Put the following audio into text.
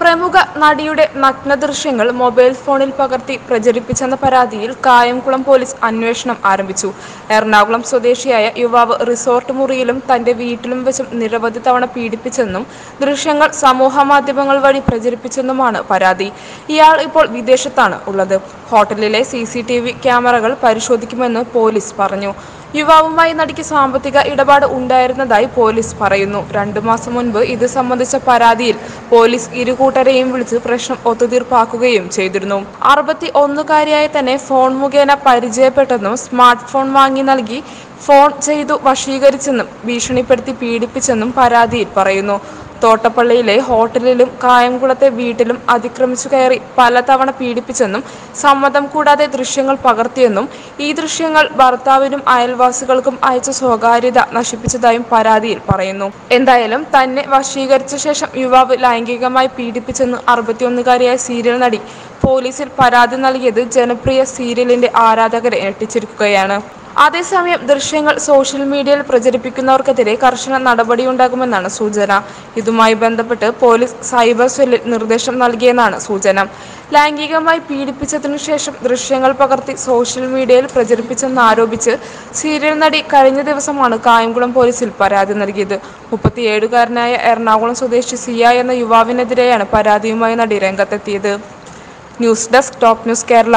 പ്രമുഖ നടിയുടെ നഗ്ന ദൃശ്യങ്ങൾ മൊബൈൽ ഫോണിൽ പകർത്തി പ്രചരിപ്പിച്ചെന്ന പരാതിയിൽ കായംകുളം പോലീസ് അന്വേഷണം ആരംഭിച്ചു. എറണാകുളം സ്വദേശിയായ യുവാവ് റിസോർട്ട് മുറിയിലും തന്റെ വീട്ടിലും വെച്ചും നിരവധി തവണ പീഡിപ്പിച്ചെന്നും ദൃശ്യങ്ങൾ സമൂഹമാധ്യമങ്ങൾ വഴി പ്രചരിപ്പിച്ചെന്നുമാണ് പരാതി. ഇയാൾ ഇപ്പോൾ വിദേശത്താണ് ഉള്ളത്. ഹോട്ടലിലെ സി ക്യാമറകൾ പരിശോധിക്കുമെന്ന് പോലീസ് പറഞ്ഞു. യുവാവുമായി നടിക്ക് സാമ്പത്തിക ഇടപാട് ഉണ്ടായിരുന്നതായി പോലീസ് പറയുന്നു. രണ്ടു മാസം മുൻപ് ഇത് സംബന്ധിച്ച പരാതിയിൽ പോലീസ് ഇരുകൂട്ടരെയും വിളിച്ച് പ്രശ്നം ഒത്തുതീർപ്പാക്കുകയും ചെയ്തിരുന്നു. അറുപത്തി ഒന്നുകാരിയായി തന്നെ ഫോൺ മുഖേന പരിചയപ്പെട്ടെന്നും സ്മാർട്ട് ഫോൺ വാങ്ങി നൽകി ഫോൺ ചെയ്തു വശീകരിച്ചെന്നും ഭീഷണിപ്പെടുത്തി പീഡിപ്പിച്ചെന്നും പരാതിയിൽ പറയുന്നു. തോട്ടപ്പള്ളിയിലെ ഹോട്ടലിലും കായംകുളത്തെ വീട്ടിലും അതിക്രമിച്ചു കയറി പലതവണ പീഡിപ്പിച്ചെന്നും സമ്മതം കൂടാതെ ദൃശ്യങ്ങൾ പകർത്തിയെന്നും ഈ ദൃശ്യങ്ങൾ ഭർത്താവിനും അയൽവാസികൾക്കും അയച്ച സ്വകാര്യത നശിപ്പിച്ചതായും പരാതിയിൽ പറയുന്നു. എന്തായാലും തന്നെ വശീകരിച്ച ശേഷം യുവാവ് ലൈംഗികമായി പീഡിപ്പിച്ചെന്ന് അറുപത്തിയൊന്നുകാരിയായ സീരിയൽ നടി പോലീസിൽ പരാതി നൽകിയത് ജനപ്രിയ സീരിയലിന്റെ ആരാധകരെ ഞെട്ടിച്ചിരിക്കുകയാണ്. അതേസമയം ദൃശ്യങ്ങൾ സോഷ്യൽ മീഡിയയിൽ പ്രചരിപ്പിക്കുന്നവർക്കെതിരെ കർശന നടപടിയുണ്ടാകുമെന്നാണ് സൂചന. ഇതുമായി ബന്ധപ്പെട്ട് പോലീസ് സൈബർ സെല്ലിൽ നിർദ്ദേശം നൽകിയെന്നാണ് സൂചന. ലൈംഗികമായി പീഡിപ്പിച്ചതിനു ശേഷം ദൃശ്യങ്ങൾ പകർത്തി സോഷ്യൽ മീഡിയയിൽ പ്രചരിപ്പിച്ചെന്നാരോപിച്ച് സീരിയൽ നടി കഴിഞ്ഞ ദിവസമാണ് കായംകുളം പോലീസിൽ പരാതി നൽകിയത്. മുപ്പത്തിയേഴുകാരനായ എറണാകുളം സ്വദേശി സിയ എന്ന യുവാവിനെതിരെയാണ് പരാതിയുമായി നടി രംഗത്തെത്തിയത്. News desk top news Kerala.